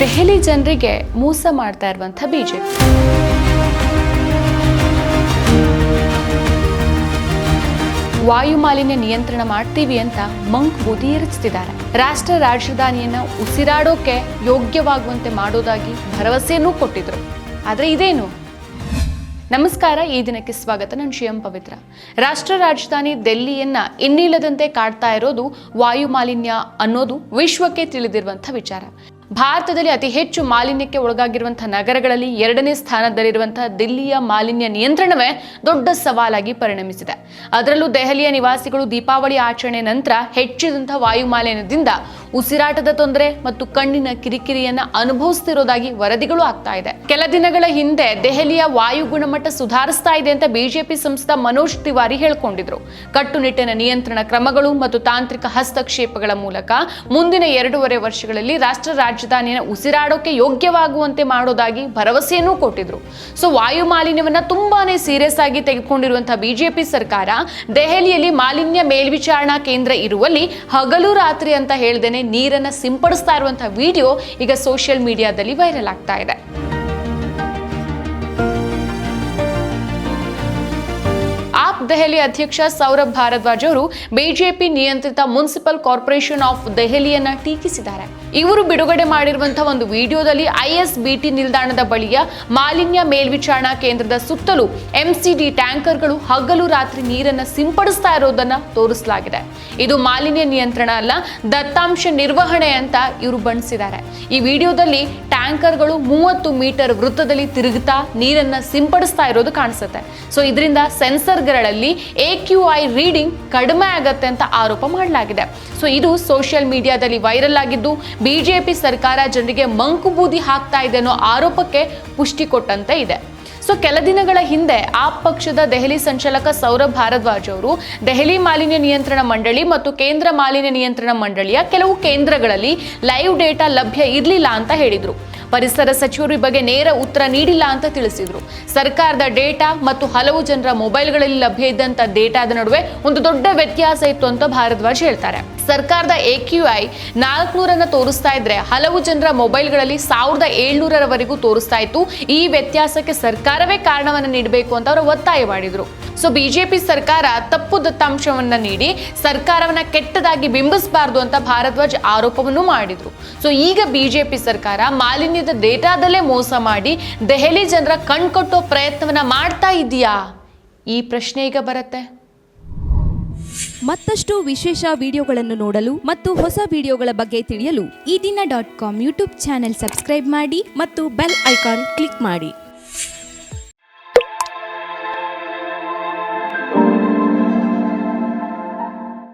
ದೆಹಲಿ ಜನರಿಗೆ ಮೋಸ ಮಾಡ್ತಾ ಇರುವಂಥ ಬಿಜೆಪಿ. ವಾಯು ಮಾಲಿನ್ಯ ನಿಯಂತ್ರಣ ಮಾಡ್ತೀವಿ ಅಂತ ಮಂಕ್ ಎರಚಿಸಿದ್ದಾರೆ ರಾಷ್ಟ್ರ ರಾಜಧಾನಿಯನ್ನ ಉಸಿರಾಡೋಕೆ ಯೋಗ್ಯವಾಗುವಂತೆ ಮಾಡೋದಾಗಿ ಭರವಸೆಯನ್ನು ಕೊಟ್ಟಿದ್ರು. ಆದ್ರೆ ಇದೇನು? ನಮಸ್ಕಾರ, ಈ ದಿನಕ್ಕೆ ಸ್ವಾಗತ. ನಾನು ಶಿವಂ ಪವಿತ್ರ. ರಾಷ್ಟ್ರ ರಾಜಧಾನಿ ದೆಲ್ಲಿಯನ್ನ ಇನ್ನಿಲ್ಲದಂತೆ ಕಾಡ್ತಾ ಇರೋದು ವಾಯು ಮಾಲಿನ್ಯ ಅನ್ನೋದು ವಿಶ್ವಕ್ಕೆ ತಿಳಿದಿರುವಂಥ ವಿಚಾರ. ಭಾರತದಲ್ಲಿ ಅತಿ ಹೆಚ್ಚು ಮಾಲಿನ್ಯಕ್ಕೆ ಒಳಗಾಗಿರುವಂತಹ ನಗರಗಳಲ್ಲಿ ಎರಡನೇ ಸ್ಥಾನದಲ್ಲಿರುವಂತಹ ದಿಲ್ಲಿಯ ಮಾಲಿನ್ಯ ನಿಯಂತ್ರಣವೇ ದೊಡ್ಡ ಸವಾಲಾಗಿ ಪರಿಣಮಿಸಿದೆ. ಅದರಲ್ಲೂ ದೆಹಲಿಯ ನಿವಾಸಿಗಳು ದೀಪಾವಳಿ ಆಚರಣೆ ನಂತರ ಹೆಚ್ಚಿದಂತಹ ವಾಯು ಮಾಲಿನ್ಯದಿಂದ ಉಸಿರಾಟದ ತೊಂದರೆ ಮತ್ತು ಕಣ್ಣಿನ ಕಿರಿಕಿರಿಯನ್ನ ಅನುಭವಿಸ್ತಿರೋದಾಗಿ ವರದಿಗಳು ಆಗ್ತಾ ಇದೆ. ಕೆಲ ದಿನಗಳ ಹಿಂದೆ ದೆಹಲಿಯ ವಾಯು ಗುಣಮಟ್ಟ ಸುಧಾರಿಸ್ತಾ ಇದೆ ಅಂತ ಬಿಜೆಪಿ ಸಂಸದ ಮನೋಜ್ ತಿವಾರಿ ಹೇಳ್ಕೊಂಡಿದ್ರು. ಕಟ್ಟುನಿಟ್ಟಿನ ನಿಯಂತ್ರಣ ಕ್ರಮಗಳು ಮತ್ತು ತಾಂತ್ರಿಕ ಹಸ್ತಕ್ಷೇಪಗಳ ಮೂಲಕ ಮುಂದಿನ ಎರಡೂವರೆ ವರ್ಷಗಳಲ್ಲಿ ರಾಷ್ಟ್ರ ರಾಜಧಾನಿಯನ್ನು ಉಸಿರಾಡೋಕೆ ಯೋಗ್ಯವಾಗುವಂತೆ ಮಾಡೋದಾಗಿ ಭರವಸೆಯನ್ನೂ ಕೊಟ್ಟಿದ್ರು. ಸೊ, ವಾಯು ಮಾಲಿನ್ಯವನ್ನ ತುಂಬಾನೇ ಸೀರಿಯಸ್ ಆಗಿ ತೆಗೆದುಕೊಂಡಿರುವಂತಹ ಬಿಜೆಪಿ ಸರ್ಕಾರ ದೆಹಲಿಯಲ್ಲಿ ಮಾಲಿನ್ಯ ಮೇಲ್ವಿಚಾರಣಾ ಕೇಂದ್ರ ಇರುವಲ್ಲಿ ಹಗಲು ರಾತ್ರಿ ಅಂತ ಹೇಳ್ದೇನೆ ನೀರನ್ನ ಸಿಂಪಡಿಸ್ತಾ ಇರುವಂಥ ವಿಡಿಯೋ ಈಗ ಸೋಷಿಯಲ್ ಮೀಡಿಯಾದಲ್ಲಿ ವೈರಲ್ ಆಗ್ತಾ ಇದೆ. ದೆಹಲಿ ಅಧ್ಯಕ್ಷ ಸೌರಭ್ ಭಾರದ್ವಾಜ್ ಅವರು ಬಿಜೆಪಿ ನಿಯಂತ್ರಿತ ಮುನ್ಸಿಪಲ್ ಕಾರ್ಪೊರೇಷನ್ ಆಫ್ ದೆಹಲಿಯನ್ನ ಟೀಕಿಸಿದ್ದಾರೆ. ಇವರು ಬಿಡುಗಡೆ ಮಾಡಿರುವಂತಹ ಒಂದು ವಿಡಿಯೋದಲ್ಲಿ ಐಎಸ್ ಬಿಟಿ ನಿಲ್ದಾಣದ ಬಳಿಯ ಮಾಲಿನ್ಯ ಮೇಲ್ವಿಚಾರಣಾ ಕೇಂದ್ರದ ಸುತ್ತಲೂ ಎಂಸಿಡಿ ಟ್ಯಾಂಕರ್ಗಳು ಹಗಲು ರಾತ್ರಿ ನೀರನ್ನ ಸಿಂಪಡಿಸ್ತಾ ಇರೋದನ್ನ ತೋರಿಸಲಾಗಿದೆ. ಇದು ಮಾಲಿನ್ಯ ನಿಯಂತ್ರಣ ಅಲ್ಲ, ದತ್ತಾಂಶ ನಿರ್ವಹಣೆ ಅಂತ ಇವರು ಬಣ್ಣಿಸಿದ್ದಾರೆ ಈ ವಿಡಿಯೋದಲ್ಲಿ ಟ್ಯಾಂಕರ್ಗಳು ಮೂವತ್ತು ಮೀಟರ್ ವೃತ್ತದಲ್ಲಿ ತಿರುಗುತ್ತಾ ನೀರನ್ನ ಸಿಂಪಡಿಸ್ತಾ ಇರೋದು ಕಾಣಿಸುತ್ತೆ. ಸೊ, ಇದರಿಂದ ಸೆನ್ಸರ್ಗಳಲ್ಲಿ ಎ ಕ್ಯೂ ಐ ರೀಡಿಂಗ್ ಕಡಿಮೆ ಆಗತ್ತೆ ಅಂತ ಆರೋಪ ಮಾಡಲಾಗಿದೆ. ಸೊ ಇದು ಸೋಷಿಯಲ್ ಮೀಡಿಯಾದಲ್ಲಿ ವೈರಲ್ ಆಗಿದ್ದು ಬಿಜೆಪಿ ಸರ್ಕಾರ ಜನರಿಗೆ ಮಂಕು ಬೂದಿ ಹಾಕ್ತಾ ಇದೆ ಅನ್ನೋ ಆರೋಪಕ್ಕೆ ಪುಷ್ಟಿ ಕೊಟ್ಟಂತೆ ಇದೆ. ಸೊ ಕೆಲ ದಿನಗಳ ಹಿಂದೆ ಆಪ್ ಪಕ್ಷದ ದೆಹಲಿ ಸಂಚಾಲಕ ಸೌರಭ್ ಭಾರದ್ವಾಜ್ ಅವರು ದೆಹಲಿ ಮಾಲಿನ್ಯ ನಿಯಂತ್ರಣ ಮಂಡಳಿ ಮತ್ತು ಕೇಂದ್ರ ಮಾಲಿನ್ಯ ನಿಯಂತ್ರಣ ಮಂಡಳಿಯ ಕೆಲವು ಕೇಂದ್ರಗಳಲ್ಲಿ ಲೈವ್ ಡೇಟಾ ಲಭ್ಯ ಇರಲಿಲ್ಲ ಅಂತ ಹೇಳಿದ್ರು. ಪರಿಸರ ಸಚಿವರು ಈ ಬಗ್ಗೆ ನೇರ ಉತ್ತರ ನೀಡಿಲ್ಲ ಅಂತ ತಿಳಿಸಿದರು. ಸರ್ಕಾರದ ಡೇಟಾ ಮತ್ತು ಹಲವು ಜನರ ಮೊಬೈಲ್ಗಳಲ್ಲಿ ಲಭ್ಯ ಇದ್ದಂತ ಡೇಟಾದ ನಡುವೆ ಒಂದು ದೊಡ್ಡ ವ್ಯತ್ಯಾಸ ಇತ್ತು ಅಂತ ಭಾರದ್ವಾಜ್ ಹೇಳ್ತಾರೆ. ಸರ್ಕಾರದ ಎ ಕ್ಯೂ ಐ ನಾಲ್ಕುನೂರನ್ನ ತೋರಿಸ್ತಾ ಇದ್ರೆ ಹಲವು ಜನರ ಮೊಬೈಲ್ಗಳಲ್ಲಿ ಸಾವಿರದ ಏಳ್ನೂರರವರೆಗೂ ತೋರಿಸ್ತಾ ಇತ್ತು. ಈ ವ್ಯತ್ಯಾಸಕ್ಕೆ ಸರ್ಕಾರವೇ ಕಾರಣವನ್ನು ನೀಡಬೇಕು ಅಂತ ಅವರು ಒತ್ತಾಯ ಮಾಡಿದ್ರು. ಸೊ ಬಿಜೆಪಿ ಸರ್ಕಾರ ತಪ್ಪು ದತ್ತಾಂಶವನ್ನ ನೀಡಿ ಸರ್ಕಾರವನ್ನ ಕೆಟ್ಟದಾಗಿ ಬಿಂಬಿಸಬಾರದು ಅಂತ ಭಾರದ್ವಾಜ್ ಆರೋಪವನ್ನು ಮಾಡಿದ್ರು. ಸೊ ಈಗ ಬಿಜೆಪಿ ಸರ್ಕಾರ ಮಾಲಿನ್ಯದ ಡೇಟಾದಲ್ಲೇ ಮೋಸ ಮಾಡಿ ದೆಹಲಿ ಜನರ ಕಣ್ಕೊಟ್ಟೋ ಪ್ರಯತ್ನವನ್ನ ಮಾಡ್ತಾ ಇದೆಯಾ ಈ ಪ್ರಶ್ನೆ ಈಗ ಬರುತ್ತೆ. ಮತ್ತಷ್ಟು ವಿಶೇಷ ವಿಡಿಯೋಗಳನ್ನು ನೋಡಲು ಮತ್ತು ಹೊಸ ವಿಡಿಯೋಗಳ ಬಗ್ಗೆ ತಿಳಿಯಲು Ee Dina dot com YouTube channel subscribe ಮಾಡಿ ಮತ್ತು ಬೆಲ್ ಐಕಾನ್ ಕ್ಲಿಕ್ ಮಾಡಿ.